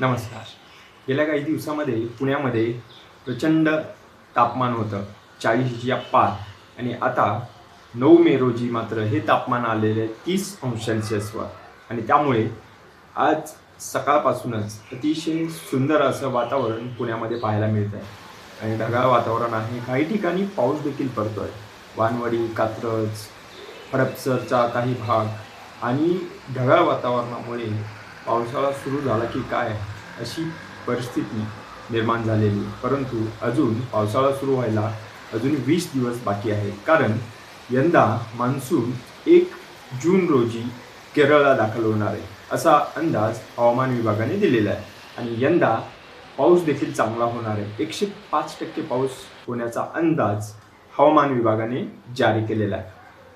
नमस्कार. गेल्या काही दिवसामध्ये पुण्यामध्ये प्रचंड तापमान होतं. चाळीसच्या पार. आणि आता नऊ मे रोजी मात्र हे तापमान आलेले आहे तीस अंश सेल्सिअसवर आणि त्यामुळे आज सकाळपासूनच अतिशय सुंदर असं वातावरण पुण्यामध्ये पाहायला मिळत आहे आणि ढगाळ वातावरण आहे. काही ठिकाणी पाऊस देखील पडतो आहे वानवडी कात्रज हडपसरचा काही भाग. आणि ढगाळ वातावरणामुळे पावसाळा सुरू झाला की काय अशी परिस्थिती निर्माण झालेली परंतु अजून पावसाळा सुरू व्हायला अजून वीस दिवस बाकी आहे कारण यंदा मान्सून एक जून रोजी केरळला दाखल होणार आहे असा अंदाज हवामान विभागाने दिलेला आहे. आणि यंदा पाऊस देखील चांगला होणार आहे. एकशे पाच टक्के पाऊस होण्याचा अंदाज हवामान विभागाने जारी केलेला आहे.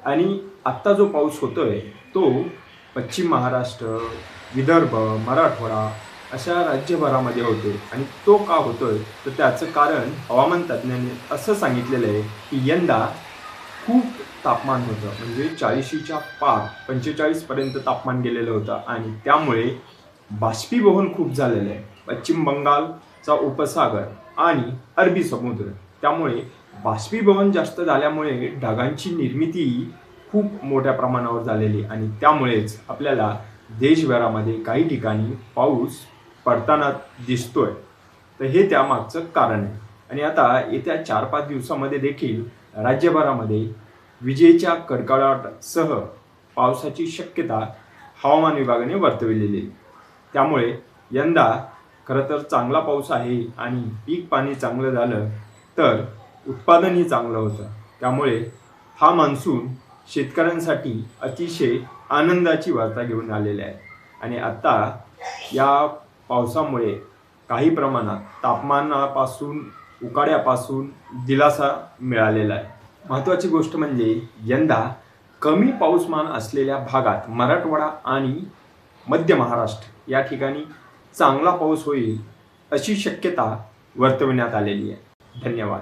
आणि आत्ता जो पाऊस होतो आहे तो पश्चिम महाराष्ट्र विदर्भ मराठवाडा अशा राज्यभरामध्ये होते आणि तो का होतोय? तर त्याचं कारण हवामान तज्ज्ञांनी असं सांगितलेलं आहे की यंदा खूप तापमान होतं. म्हणजे चाळीशीच्या पार पंचेचाळीसपर्यंत तापमान गेलेलं होतं आणि त्यामुळे बाष्पीभवन खूप झालेलं आहे. पश्चिम बंगालचा उपसागर आणि अरबी समुद्र. त्यामुळे बाष्पीभवन जास्त झाल्यामुळे ढगांची निर्मिती खूप मोठ्या प्रमाणावर झालेली आणि त्यामुळेच आपल्याला देशभरामध्ये काही ठिकाणी पाऊस पडताना दिसतोय. तर हे त्यामागचं कारण आहे. आणि आता येत्या चार पाच दिवसामध्ये देखील राज्यभरामध्ये विजेच्या कडकडाटासह पावसाची शक्यता हवामान विभागाने वर्तविलेली आहे. त्यामुळे यंदा खरं तर चांगला पाऊस आहे आणि पीक पाणी चांगलं झालं तर उत्पादनही चांगलं होतं. त्यामुळे हा मान्सून शेतकऱ्यांसाठी अतिशय आनंदाची वार्ता घेऊन आलेल्या आहे. आणि आत्ता या पावसामुळे काही प्रमाणात तापमानापासून उकाड्यापासून दिलासा मिळालेला आहे. महत्त्वाची गोष्ट म्हणजे यंदा कमी पाऊसमान असलेल्या भागात मराठवाडा आणि मध्य महाराष्ट्र या ठिकाणी चांगला पाऊस होईल अशी शक्यता वर्तविण्यात आलेली आहे. धन्यवाद.